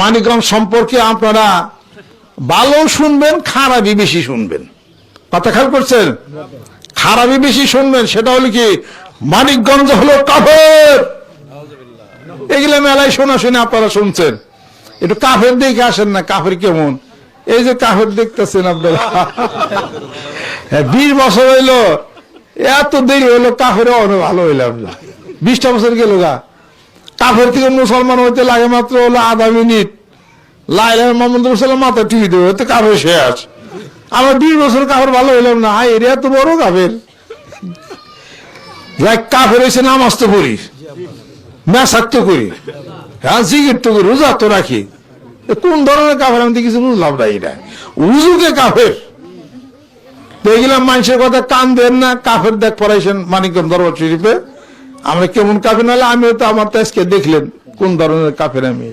মানিকগঞ্জ সম্পর্কে আপনারা ভালো শুনবেন খারাপই বেশি শুনবেন। কথা খেয়াল করছেন? খারাপই বেশি শুনবেন সেটা হলো কি মানিকগঞ্জ হলো কাফের। এগুলো মেলায় শোনা শুনে আপনারা শুনছেন। একটু কাফের দেখে আসেন না কাফের কেমন? এই যে কাফের দেখতেছেন আপনারা। হ্যাঁ, বিশ বছর হইল এত দেরি হইল কাফের অনেক ভালো হইল আপনার বিশটা বছর গেল গা। কাফের থেকে মুসলমান হইতে লাগে মাত্র হলো আধা মিনিট। লাইলা মোহাম্মদ রসুল্লাহ মাথা টিভি দেবে হয়তো কাফের শেষ। আমার দুই বছর কাফের ভালো হইলাম না হাই এরিয়া তো বড় কাফের। কাফের এসে নামাজ তো পড়ি মেসাক তো করি হ্যাঁ জিগির তো করি, রোজা তো রাখি। কোন ধরনের কাফের, আমি তো কিছু বুঝলাম না এটা। উজুকে কাফের। দেখলাম মানুষের কথা কান দেন না, কাফের দেখ পড়াইছেন মানিকগঞ্জ দরবার শরীফে। আমরা কেমন কাফের নাহলে আমিও তো আমার তো আজকে দেখলেন কোন ধরনের কাফের আমি।